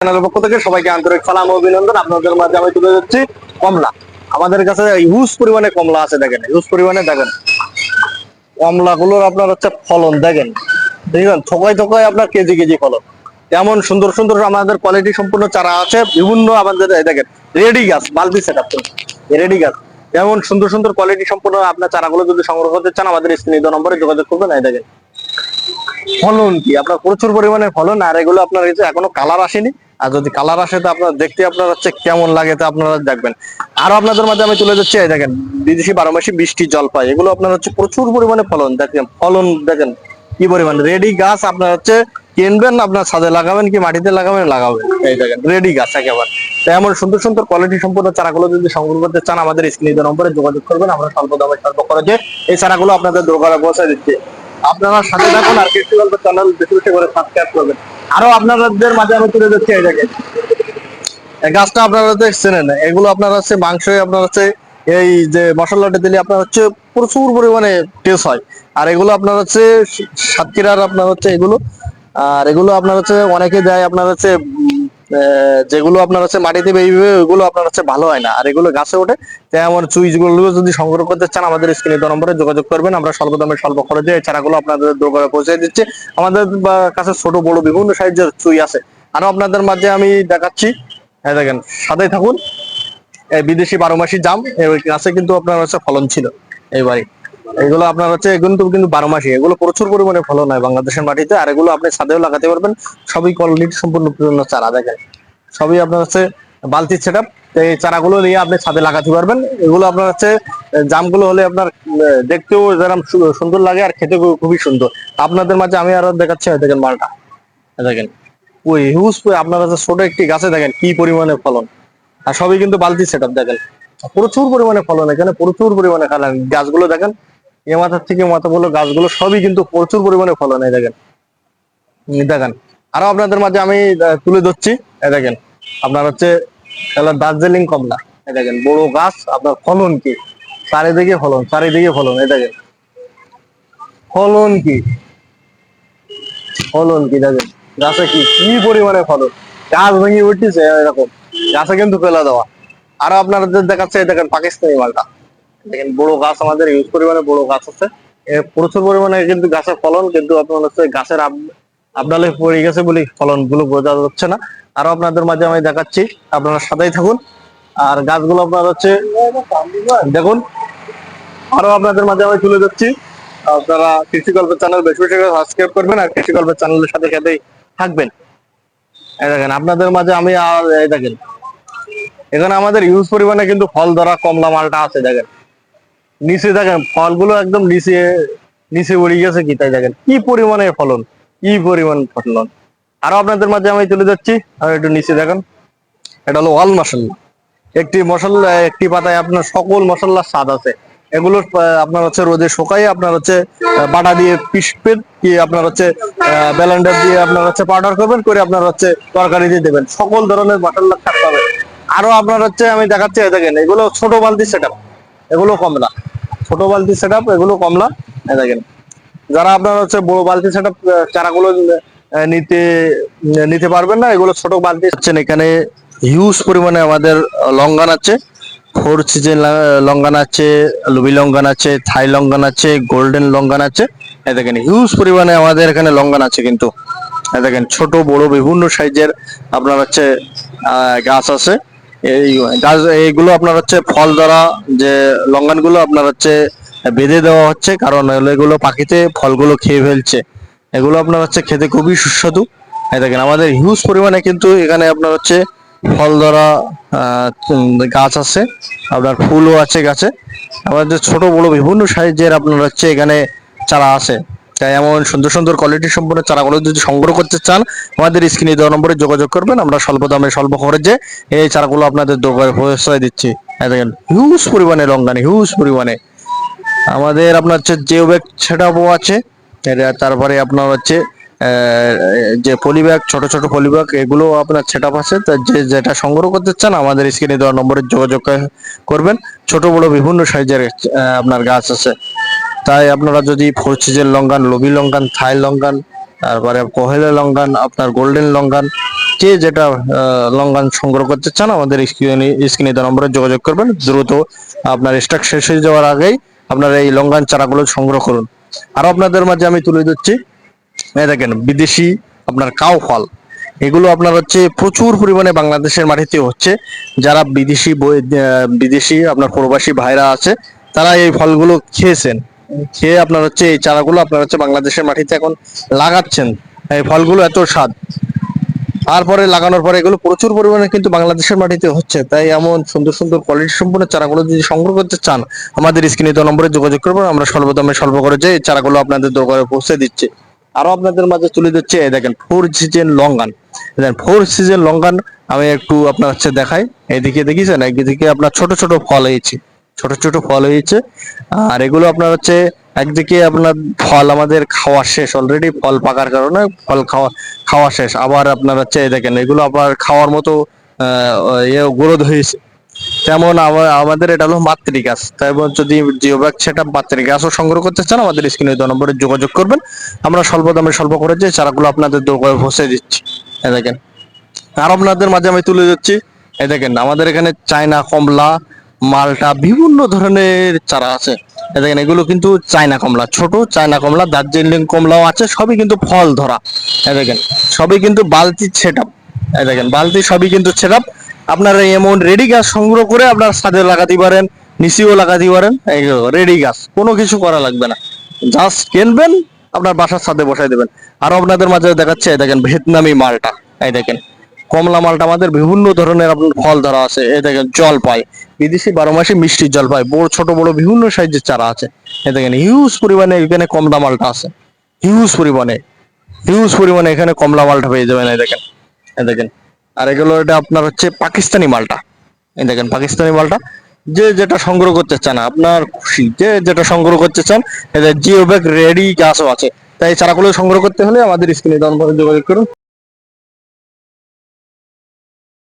চ্যানেলের পক্ষ থেকে সবাইকে আন্তরিক সালাম অভিনন্দন। আপনাদের মাঝে আমি তুলে যাচ্ছি কমলা। আমাদের কাছে হিউজ পরিমাণে কমলা আছে, দেখেন হিউজ পরিমাণে, দেখেন। কমলা গুলোর আপনার হচ্ছে ফলন, দেখেন। দেখবেন থোকায় থোকায় আপনার কেজি কেজি ফলন। এমন সুন্দর সুন্দর আমাদের কোয়ালিটি সম্পূর্ণ চারা আছে, বিভিন্ন আমাদের দেখেন রেডি গাছ, বালতি সেট আপ রেডি গাছ। এমন সুন্দর সুন্দর কোয়ালিটি সম্পূর্ণ আপনার চারাগুলো যদি সংগ্রহ করতে চান, আমাদের স্ক্রিনে দেওয়া নম্বরে যোগাযোগ করবেন, এই দেখেন। ফলন কি? আপনার প্রচুর পরিমাণে ফলন, আর এগুলো আপনার যে এখনও কালার আসেনি। আর যদি কালার আসে, তো আপনার দেখতে আপনার হচ্ছে কেমন লাগে তো আপনারা দেখবেন। আরও আপনাদের মাঝে আমি তুলে যাচ্ছি দেখেন, বিদেশি বারো মাসি বৃষ্টি, জলপাই, এগুলো আপনার হচ্ছে প্রচুর পরিমাণে ফলন, দেখেন ফলন, দেখেন, কি পরিমাণ। রেডি গাছ আপনার হচ্ছে কিনবেন, আপনার ছাদে লাগাবেন কি মাটিতে লাগাবেন লাগাবেন। এই দেখেন, রেডি গাছ একেবারে। তো এমন সুন্দর সুন্দর কোয়ালিটি সম্পূর্ণ চারাগুলো যদি সংগ্রহ করতে চান, আমাদের স্ক্রিনে নম্বরে যোগাযোগ করবেন, আমরা স্বল্প দামে স্বল্প খরচে এই চারাগুলো আপনাদের দোকানে পৌঁছে দিচ্ছি। আপনারা সাথে থাকুন আর কৃষি গল্প চ্যানেল বেশি বেশি করে সাবস্ক্রাইব করবেন। আরও আপনাদের মাঝে আমি তুলে গাছটা আপনারা দেখছেন এগুলো আপনার হচ্ছে মাংস, আপনার হচ্ছে এই যে মশলাটা দিলে আপনার হচ্ছে প্রচুর পরিমাণে টেস্ট হয়। আর এগুলো আপনার হচ্ছে সাতক্ষীরার আপনার হচ্ছে এগুলো, আর এগুলো আপনার হচ্ছে অনেকে দেয় আপনার হচ্ছে যেগুলো আপনার হচ্ছে মাটিতে বেরিয়ে ওইগুলো আপনার হচ্ছে ভালো হয় না। আর এগুলো গাছে ওঠে তাই আমার চুইজগুলো যদি সংগ্রহ করতে চান, আমাদের স্ক্রিনে দেওয়া নম্বরে যোগাযোগ করবেন। আমরা স্বল্প দামে, স্বল্প খরচে এই চারাগুলো আপনাদের দোকানে পৌঁছে দিচ্ছে। আমাদের কাছে ছোট, বড় বিভিন্ন সাইজের চুই আছে। আরও আপনাদের মাঝে আমি দেখাচ্ছি। হ্যাঁ দেখেন সাথে থাকুন। বিদেশি বারো মাসি জাম গাছে কিন্তু আপনার হচ্ছে ফলন ছিল। এইবারই। এগুলো আপনার হচ্ছে এগুলো তো কিন্তু বারো মাসি। এগুলো প্রচুর পরিমাণে ফলন হয় বাংলাদেশের মাটিতে, আর এগুলো আপনি ছাদেও লাগাতে পারবেন। সবই কোয়ালিটি সম্পূর্ণ পূর্ণ চারা, দেখেন। সবই আপনার হচ্ছে বালতি সেট এই চারাগুলো নিয়ে আপনি ছাদে লাগাতে পারবেন। এগুলো আপনার হচ্ছে জামগুলো হলে আপনার দেখতেও যেরকম সুন্দর লাগে আর খেতে খুবই সুন্দর। আপনাদের মাঝে আমি আরও দেখাচ্ছি দেখেন মালটা। দেখেন। ওই হিউজ আপনার হচ্ছে ছোট একটি গাছে দেখেন কি পরিমাণে ফলন। আর সবই কিন্তু বালতি সেট দেখেন। প্রচুর পরিমাণে ফলন, এখানে প্রচুর পরিমাণে ফলন। গাছগুলো দেখেন এ মাথার থেকে মাথা বলো গাছগুলো সবই কিন্তু প্রচুর পরিমাণে ফলন, এই দেখেন। দেখেন। আরও আপনাদের মাঝে আমি তুলে ধরছি, এই দেখেন। আপনার হচ্ছে দার্জিলিং কমলা, এই দেখেন। বড় গাছ, আপনার ফলন কি? চারিদিকে ফলন চারিদিকে ফলন, এই দেখেন। ফলন কি? ফলন কি, দেখেন। গাছে কি কি পরিমাণে ফলন? গাছ ভেঙে উঠতেছে এরকম। গাছে কিন্তু ফেলা দেওয়া। আরও আপনাদের দেখাচ্ছে দেখেন, পাকিস্তানি মালটা। দেখেন, বড় গাছ আমাদের ইউজ পরিমাণে বড় গাছ আছে। প্রচুর পরিমাণে কিন্তু গাছের ফলন, কিন্তু আপনার হচ্ছে গাছের আবডালে পড়ে গেছে বলে ফলনগুলো বোঝা যাচ্ছে না। আরও আপনাদের মাঝে আমি দেখাচ্ছি, আপনারা সাথেই থাকুন। আর গাছগুলো আপনার হচ্ছে, দেখুন, আরও আপনাদের মাঝে আমি তুলে যাচ্ছি আপনারা কৃষি গল্পের চ্যানেল বেশি বেশি করে সাবস্ক্রাইব করবেন আর কৃষি গল্পের চ্যানেলের সাথে সাথেই থাকবেন। এই দেখেন, আপনাদের মাঝে আমি আর, এই দেখেন, এখানে আমাদের ইউজ পরিমাণে কিন্তু ফল ধরা কমলা মালটা আছে, দেখেন। নিচে দেখেন, ফলগুলো একদম নিচে নিচে উড়ে গেছে কি তাই দেখেন। কি পরিমাণে ফলন, কি পরিমাণ ফলন। আরও আপনাদের মাঝে আমি তুলে যাচ্ছি আর একটু নিচে দেখেন। এটা হলো ওয়াল মশলা। একটি মশলা, একটি পাতায় আপনার সকল মশলার স্বাদ আছে। এগুলো আপনার হচ্ছে রোদে শুকাই আপনার হচ্ছে বাটা দিয়ে পিসপেন কি আপনার হচ্ছে ব্যালেন্ডার দিয়ে আপনার হচ্ছে পাউডার করবেন, করে আপনার হচ্ছে তরকারি দিয়ে দেবেন। সকল ধরনের মশলা থাকতে হবে। আরও আপনার হচ্ছে আমি দেখাচ্ছি দেখেন, এগুলো ছোট বালতি সেটা এগুলো কমলা। ছোট বালতি সেট এগুলো কমলা দেখেন। যারা আপনার হচ্ছে বড় বালতি সেট চারাগুলো নিতে নিতে পারবেন না, এগুলো ছোট বালতি হচ্ছেন এখানে। হিউজ পরিমাণে আমাদের লঙ্গান আছে। ফোর সিজন লঙ্গান আছে, লুবি লঙ্গান আছে, থাই লঙ্গান আছে গোল্ডেন লঙ্গান আছে। এই দেখেন হিউজ পরিমাণে আমাদের এখানে লঙ্গান আছে কিন্তু। দেখেন, ছোট, বড়, বিভিন্ন সাইজের আপনার হচ্ছে গাছ আছে। এই গাছ, এইগুলো আপনার হচ্ছে ফল ধরা যে লঙ্গানগুলো আপনার হচ্ছে বেঁধে দেওয়া হচ্ছে, কারণ এগুলো পাখিতে ফলগুলো খেয়ে ফেলছে। এগুলো আপনার হচ্ছে খেতে খুবই সুস্বাদু। দেখেন, আমাদের হিউজ পরিমাণে কিন্তু এখানে আপনার হচ্ছে ফল ধরা গাছ আছে, আপনার ফুলও আছে গাছে। আমাদের ছোট বড় বিভিন্ন সাইজের আপনার হচ্ছে এখানে চারা আছে। তাই এমন সুন্দর সুন্দর কোয়ালিটি সম্পন্ন চারাগুলো যদি সংগ্রহ করতে চান, আমাদের স্ক্রিনে দেওয়া নম্বরে যোগাযোগ করবেন। আমরা স্বল্প দামে, স্বল্প খরচে এই চারাগুলো আপনাদের দোকানে দিচ্ছি। দেখেন হিউজ পরিমাণে লঙ্গানি হিউজ পরিমাণে। আমাদের আপনার হচ্ছে জিও ব্যাগ সেটাও আছে। তারপরে আপনার হচ্ছে যে পলি ব্যাগ ছোট ছোট পলিব্যাগ এগুলো আপনার সেট আছে। যে যেটা সংগ্রহ করতে চান, আমাদের স্ক্রিনে দেওয়া নম্বরে যোগাযোগ করবেন। ছোট বড় বিভিন্ন সাইজের আপনার গাছ আছে। তাই আপনারা যদি ফোর সিজন লঙ্গান লবি লঙ্কান থাই লঙ্কান তারপরে কোহেলে লঙ্গান আপনার গোল্ডেন লঙ্গান যে যেটা আহ, লঙ্ঘন সংগ্রহ করতে চান আমাদের স্ক্রিনে স্ক্রিনে নম্বরে যোগাযোগ করবেন। দ্রুত আপনার স্টক শেষ হয়ে যাওয়ার আগেই আপনারা এই লঙ্ঘন চারাগুলো সংগ্রহ করুন। আর আপনাদের মাঝে আমি তুলে দিচ্ছি এই দেখেন বিদেশি আপনার কাউ ফল। এগুলো আপনার হচ্ছে প্রচুর পরিমাণে বাংলাদেশের মাটিতে হচ্ছে। যারা বিদেশি বই- বিদেশি আপনার প্রবাসী ভাইরা আছে তারা এই ফলগুলো খেয়েছেন। খেয়ে আপনার হচ্ছে এই চারাগুলো আপনার হচ্ছে বাংলাদেশের মাটিতে এখন লাগাচ্ছেন। এই ফলগুলো এত স্বাদ। তারপরে লাগানোর পরে এগুলো প্রচুর পরিমাণে কিন্তু বাংলাদেশের মাটিতে হচ্ছে। তাই এমন সুন্দর সুন্দর কোয়ালিটি সম্পূর্ণ চারাগুলো যদি সংগ্রহ করতে চান, আমাদের স্ক্রিনে দেওয়া নম্বরে যোগাযোগ করবেন। আমরা স্বল্পদামে স্বল্প করে যে চারাগুলো আপনাদের দোকানে পৌঁছে দিচ্ছে। আরও আপনাদের মাঝে তুলে দিচ্ছে দেখেন ফোর সিজন লঙ্গান দেখেন ফোর সিজন লঙ্গান আমি একটু আপনার হচ্ছে দেখাই। এইদিকে দেখিছেন একদিকে আপনার ছোট ছোট ফল হয়েছে। ছোট ছোট ফল হয়েছে। আর এগুলো আপনার হচ্ছে একদিকে আপনার ফল আমাদের খাওয়া শেষ অলরেডি ফল পাকার কারণে ফল খাওয়া খাওয়া শেষ। আবার আপনার হচ্ছে দেখেন, এগুলো আবার খাওয়ার মতো ইয়ে গ্রোথ হয়েছে। তেমন আমা- আমাদের এটা হলো মাতৃ গাছ তাই যদি জিওব্যাগ সেটা মাতৃ গাছও সংগ্রহ করতে চান, আমাদের স্ক্রিনে দু নম্বরে যোগাযোগ করবেন। আমরা স্বল্প দামে স্বল্প করে যে চারাগুলো আপনাদের দোকানে পৌঁছে দিচ্ছি। দেখেন। আর আপনাদের মাঝে আমি তুলে দিচ্ছি এই দেখেন, আমাদের এখানে চায়না, কমলা মালটা বিভিন্ন ধরনের চারা আছে। দেখেন, এগুলো কিন্তু চায়না কমলা, ছোট চায়না কমলা, দার্জিলিং কমলাও আছে, সবই কিন্তু ফল ধরা। দেখেন, সবই কিন্তু বালতি এই দেখেন, বালতি সবই কিন্তু সেট আপনারা এমন রেডি গাছ সংগ্রহ করে আপনার ছাদে লাগাতে পারেন, নিচেও লাগাতে পারেন রেডি গাছ, কোনো কিছু করা লাগবে না। জাস্ট কিনবেন, আপনার বাসার ছাদে বসাই দেবেন। আরও আপনাদের মাঝে দেখাচ্ছে দেখেন, ভিয়েতনামি মালটা। এই দেখেন কমলা মালটা আমাদের বিভিন্ন ধরনের আপনার ফল ধরা আছে। এ দেখেন জলপাই বিদেশি বারো মাসে মিষ্টি জলপাই বড়, ছোট, বড় বিভিন্ন সাইজের চারা আছে। এই দেখেন হিউজ পরিমাণে এখানে কমলা মালটা আছে। হিউজ পরিমাণে। হিউজ পরিমাণে এখানে কমলা মালটা পেয়ে যাবেন এই দেখেন। এ দেখেন। আর এগুলো এটা আপনার হচ্ছে পাকিস্তানি মালটা। এই দেখেন, পাকিস্তানি মালটা। যে যেটা সংগ্রহ করতে চান, আপনার খুশি। যে যেটা সংগ্রহ করতে চান, এদের জিও ব্যাগ রেডি গাছও আছে। তাই চারাগুলো সংগ্রহ করতে হলে আমাদের স্ক্রিনে যোগাযোগ করুন।